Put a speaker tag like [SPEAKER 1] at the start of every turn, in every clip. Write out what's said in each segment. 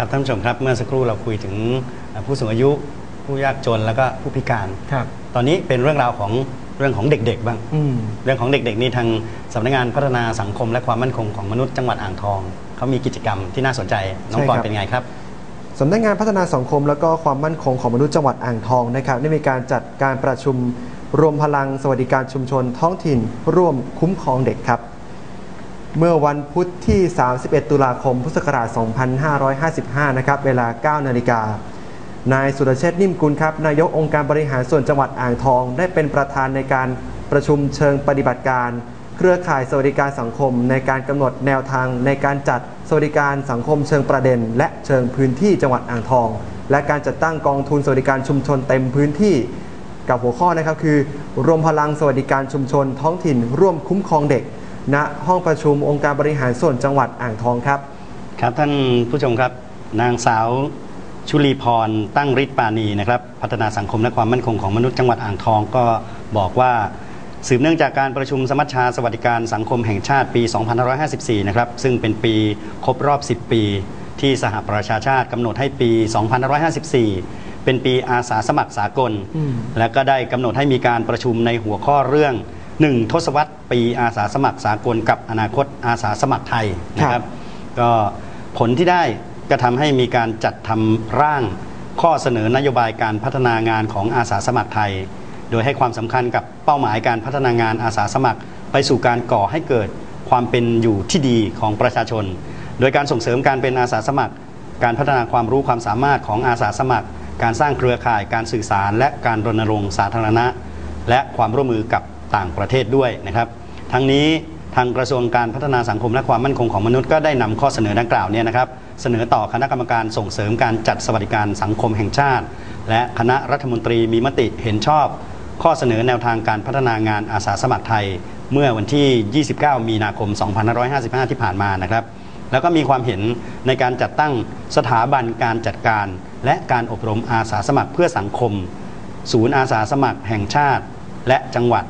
[SPEAKER 1] ครับท่านผู้ชมครับเมื่อสักครู่เราคุยถึงผู้สูงอายุ ผู้ยากจนแล้วก็ผู้พิการ
[SPEAKER 2] ครับ
[SPEAKER 1] ตอนนี้เป็นเรื่องราวของเรื่องของเด็ก ๆ บ้าง
[SPEAKER 2] อืม
[SPEAKER 1] เรื่องของเด็ก ๆ นี่ทางสำนักงานพัฒนาสังคม และความมั่นคงของมนุษย์จังหวัดอ่างทองเขามีกิจกรรมที่น่าสนใจน้อง
[SPEAKER 2] ใช่
[SPEAKER 1] ปอน
[SPEAKER 2] ครับ
[SPEAKER 1] เป็นไงครับ
[SPEAKER 2] สำนักงานพัฒนาสังคม และก็ความมั่นคงของมนุษย์จังหวัดอ่างทองนะครับได้มีการจัดการประชุมรวมพลังสวัสดิการชุมชนท้องถิ่น ร่วมคุ้มครองเด็กครับ เมื่อวันพุธที่ 31 ตุลาคม พุทธศักราช 2555 นะครับ เวลา 9 นาฬิกา นายสุรเชษฐ์นิ่มกุลครับ นายกองค์การบริหารส่วนจังหวัดอ่างทอง ได้เป็นประธานในการประชุมเชิงปฏิบัติการ เครือข่ายสวัสดิการสังคม ในการกำหนดแนวทางในการจัดสวัสดิการสังคมเชิงประเด็น และเชิงพื้นที่จังหวัดอ่างทอง และการจัดตั้งกองทุนสวัสดิการชุมชนเต็มพื้นที่ กับหัวข้อนะครับคือ รวมพลังสวัสดิการชุมชน ท้องถิ่นร่วมคุ้มครองเด็ก ณห้องประชุมองค์การบริหารส่วนจังหวัดอ่างทองครับ
[SPEAKER 1] ครับท่านผู้ชมครับ นางสาวชุลีพรตั้งฤทธิ์ปานีนะครับพัฒนาสังคมและความมั่นคงของมนุษย์จังหวัดอ่างทองก็บอกว่าสืบเนื่องจากการประชุมสมัชชาสวัสดิการสังคมแห่งชาติปี 2554 นะครับ ซึ่งเป็นปีครบรอบ 10 ปี ที่สหประชาชาติกำหนดให้ปี 2554 เป็นปีอาสาสมัครสากล
[SPEAKER 2] อืม
[SPEAKER 1] และก็ได้กำหนดให้มีการประชุมในหัวข้อเรื่อง 1 ทศวรรษปีอาสาสมัครสากลกับอนาคตอาสาสมัครไทยนะค
[SPEAKER 2] ครั
[SPEAKER 1] รับ
[SPEAKER 2] บ
[SPEAKER 1] ก็ผลที่ได้ก็ทำให้มีการจัดทำร่างข้อเสนอนโยบายการพัฒนางานของอาสาสมัครไทย โดยให้ความสำคัญกับเป้าหมายการพัฒนางานอาสาสมัคร ไปสู่การก่อให้เกิดความเป็นอยู่ที่ดีของประชาชน โดยการส่งเสริมการเป็นอาสาสมัคร การพัฒนาความรู้ความสามารถของอาสาสมัคร การสร้างเครือข่าย การสื่อสาร และการรณรงค์สาธารณะ และความร่วมมือกับ ต่างประเทศด้วยนะครับ ทั้งนี้ทางกระทรวงการพัฒนาสังคมและความมั่นคงของมนุษย์ก็ได้นำข้อเสนอดังกล่าวเนี่ยนะครับ เสนอต่อคณะกรรมการส่งเสริมการจัดสวัสดิการสังคมแห่งชาติ และคณะรัฐมนตรีมีมติเห็นชอบ ข้อเสนอแนวทางการพัฒนางานอาสาสมัครไทย เมื่อวันที่ 29 มีนาคม 2555 ที่ผ่านมานะครับ แล้วก็มีความเห็นในการจัดตั้งสถาบันการจัดการ และการอบรมอาสาสมัครเพื่อสังคม ศูนย์อาสาสมัครแห่งชาติ และจังหวัด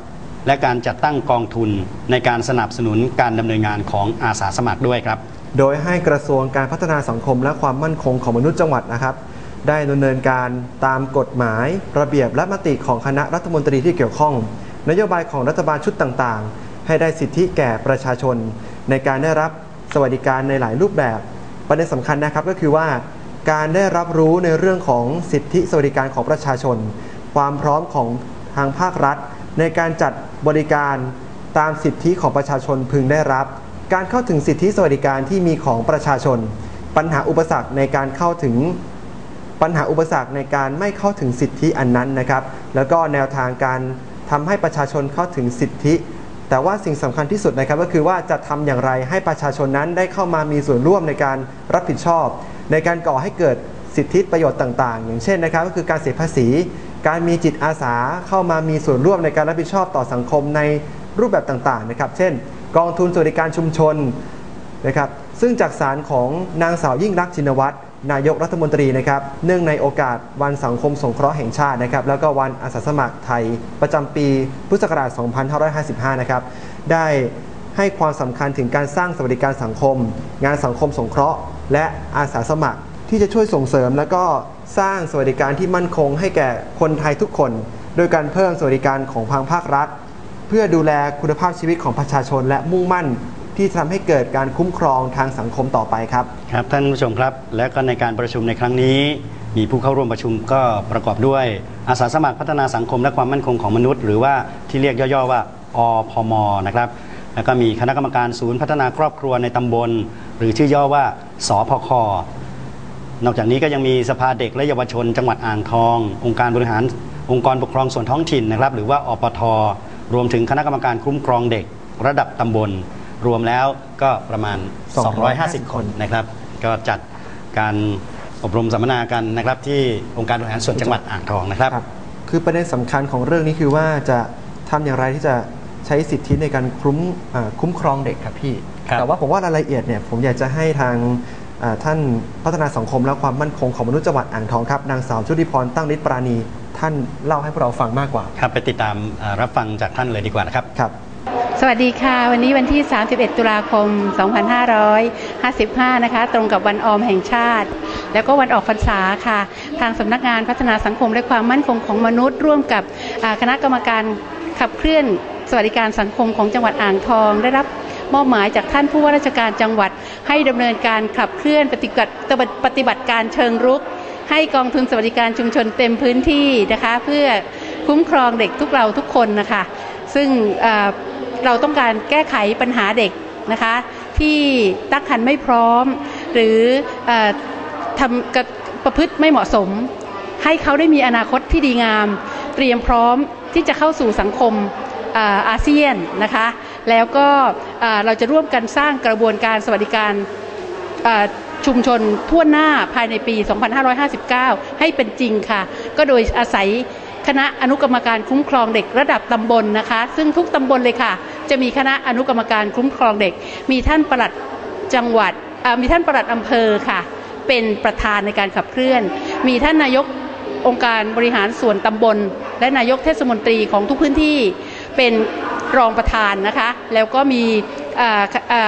[SPEAKER 1] และการจัดตั้งกองทุนในการสนับสนุนการดำเนินงานของอาสาสมัครด้วยครับ
[SPEAKER 2] โดยให้กระทรวงการพัฒนาสังคมและความมั่นคงของมนุษย์จังหวัดนะครับ ได้ดำเนินการตามกฎหมาย ระเบียบและมติของคณะรัฐมนตรีที่เกี่ยวข้อง นโยบายของรัฐบาลชุดต่างๆ ให้ได้สิทธิแก่ประชาชน ในการได้รับสวัสดิการในหลายรูปแบบ ประเด็นสำคัญนะครับก็คือว่า การได้รับรู้ในเรื่องของสิทธิสวัสดิการของประชาชน ความพร้อมของทางภาครัฐ ในการจัดบริการตามสิทธิของประชาชนพึงได้รับ การเข้าถึงสิทธิสวัสดิการที่มีของประชาชน ปัญหาอุปสรรคในการเข้าถึงปัญหาอุปสรรคในการไม่เข้าถึงสิทธิอันนั้นนะครับ แล้วก็แนวทางการทำให้ประชาชนเข้าถึงสิทธิ แต่ว่าสิ่งสำคัญที่สุดนะครับก็คือว่าจะทำอย่างไรให้ประชาชนนั้นได้เข้ามามีส่วนร่วมในการรับผิดชอบ ในการก่อให้เกิดสิทธิประโยชน์ต่าง ๆ อย่างเช่นนะครับ ก็คือการเสียภาษี การมีจิตอาสาเข้ามามีส่วนร่วมในการรับผิดชอบต่อสังคมในรูปแบบต่างๆนะครับ เช่น กองทุนสวัสดิการชุมชนนะครับซึ่งจากสารของนางสาวยิ่งรักชินวัตรนายกรัฐมนตรีนะครับเนื่องในโอกาสวันสังคมสงเคราะห์แห่งชาตินะครับแล้วก็วันอาสาสมัครไทยประจำปีพุทธศักราช 2555 นะครับได้ให้ความสำคัญถึงการสร้างสวัสดิการสังคม งานสังคมสงเคราะห์ และอาสาสมัครที่จะช่วยส่งเสริมแล้วก็ สร้างสวัสดิการที่มั่นคงให้แก่คนไทยทุกคน โดยการเพิ่มสวัสดิการของทางภาครัฐ เพื่อดูแลคุณภาพชีวิตของประชาชน และมุ่งมั่นที่จะทำให้เกิดการคุ้มครองทางสังคมต่อไปครับ
[SPEAKER 1] ครับท่านผู้ชมครับ และก็ในการประชุมในครั้งนี้ มีผู้เข้าร่วมประชุมก็ประกอบด้วย อาสาสมัครพัฒนาสังคมและความมั่นคงของมนุษย์ หรือว่าที่เรียกย่อๆว่าอพมนะครับแล้วก็มีคณะกรรมการศูนย์พัฒนาครอบครัวในตำบล หรือชื่อย่อว่าสพค นอกจากนี้ก็ยังมีสภาเด็กและเยาวชน จังหวัดอ่างทอง องค์การบริหารองค์กรปกครองส่วนท้องถิ่นนะครับ หรือว่าอปท รวมถึงคณะกรรมการคุ้มครองเด็ก ระดับตำบล รวมแล้วก็ประมาณ 250 คนนะครับ ก็จัดการอบรมสัมมนากันนะครับ ที่องค์การบริหารส่วนจังหวัดอ่างทองนะครับ
[SPEAKER 2] ครับคือประเด็นสำคัญของเรื่องนี้คือว่าจะทำอย่างไรที่จะใช้สิทธิในการคุ้มอ่าคุ้มครองเด็กครับพี่
[SPEAKER 1] ครับ
[SPEAKER 2] แต่ว่าผมว่ารายละเอียดเนี่ยผมอยากจะให้ทางอ่า ท่านพัฒนาสังคมและความมั่นคงของมนุษย์จังหวัดอ่างทองครับนางสาวชุติพรตั้งฤทธิ์ปราณี ท่านเล่าให้พวกเราฟังมากกว่า
[SPEAKER 1] ครับไปติดตามเอ่อรับฟังจากท่านเลยดีกว่านะครับ
[SPEAKER 2] ครับ
[SPEAKER 3] สวัสดีค่ะ วันนี้วันที่ 31 ตุลาคม 2555 นะคะ ตรงกับวันออมแห่งชาติ แล้วก็วันออกพรรษาค่ะ ทางสำนักงานพัฒนาสังคมและความมั่นคงของมนุษย์ ร่วมกับอ่าคณะกรรมการขับเคลื่อนสวัสดิการสังคมของจังหวัดอ่างทอง ได้รับมอบหมายจากท่านผู้ว่าราชการจังหวัด ให้ดำเนินการขับเคลื่อนปฏิบัติปฏิบัติการเชิงรุก ให้กองทุนสวัสดิการชุมชนเต็มพื้นที่นะคะ เพื่อคุ้มครองเด็กทุกเราทุกคนนะคะ ซึ่งเเราต้องการแก้ไขปัญหาเด็กนะคะ ที่ตั้งครรภ์ไม่พร้อม หรืออทำกระประพฤติไม่เหมาะสม ให้เขาได้มีอนาคตที่ดีงาม เตรียมพร้อมที่จะเข้าสู่สังคมออาเซียนนะคะ แล้วก็เราจะร่วมกันสร้างกระบวนการสวัสดิการชุมชนทั่วหน้าภายในปี 2559 ให้เป็นจริงค่ะ ก็โดยอาศัยคณะอนุกรรมการคุ้มครองเด็กระดับตำบลนะคะ ซึ่งทุกตำบลเลยค่ะ จะมีคณะอนุกรรมการคุ้มครองเด็ก มีท่านปลัดจังหวัดมีท่านปลัดอำเภอค่ะ เป็นประธานในการขับเคลื่อน มีท่านนายกองค์การบริหารส่วนตำบล และนายกเทศมนตรีของทุกพื้นที่เป็น รองประธานนะคะ แล้วก็มี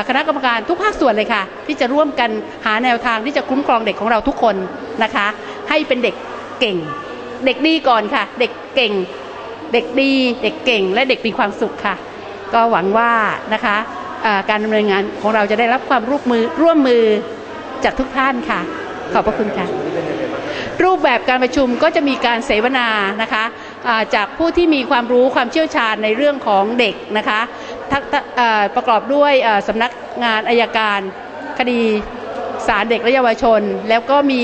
[SPEAKER 3] คณะกรรมการทุกภาคส่วนเลยค่ะ ที่จะร่วมกันหาแนวทางที่จะคุ้มครองเด็กของเราทุกคนนะคะ ให้เป็นเด็กเก่ง เด็กดีก่อนค่ะ เด็กเก่ง เด็กดี เด็กเก่ง และเด็กมีความสุขค่ะ ก็หวังว่านะคะการดำเนินงานของเราจะได้รับความร่วมมือร่วมมือจากทุกท่านค่ะ ขอบพระคุณค่ะรูปแบบการประชุมก็จะมีการเสวนานะคะ จากผู้ที่มีความรู้ความเชี่ยวชาญในเรื่องของเด็กนะคะทักประกอบด้วยสำนักงานอายการคดีศาลเด็กและเยาวชน แล้วก็มี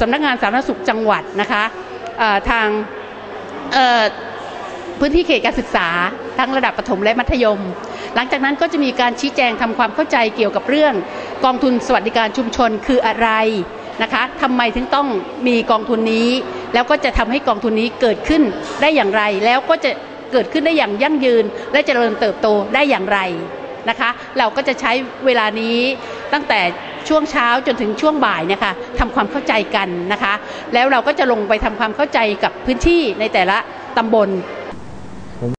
[SPEAKER 3] สำนักงานสาธารณสุขจังหวัดนะคะทางพื้นที่เขตการศึกษาทั้งระดับประถมและมัธยม หลังจากนั้นก็จะมีการชี้แจงทำความเข้าใจเกี่ยวกับเรื่อง กองทุนสวัสดิการชุมชนคืออะไร นะคะทำไมถึงต้องมีกองทุนนี้ แล้วก็จะทำให้กองทุนนี้เกิดขึ้นได้อย่างไร แล้วก็จะเกิดขึ้นได้อย่างยั่งยืน และจะเจริญเติบโตได้อย่างไรนะคะ เราก็จะใช้เวลานี้ตั้งแต่ช่วงเช้าจนถึงช่วงบ่ายเนะคะทำความเข้าใจกันนะคะ แล้วเราก็จะลงไปทำความเข้าใจกับพื้นที่ในแต่ละตำบล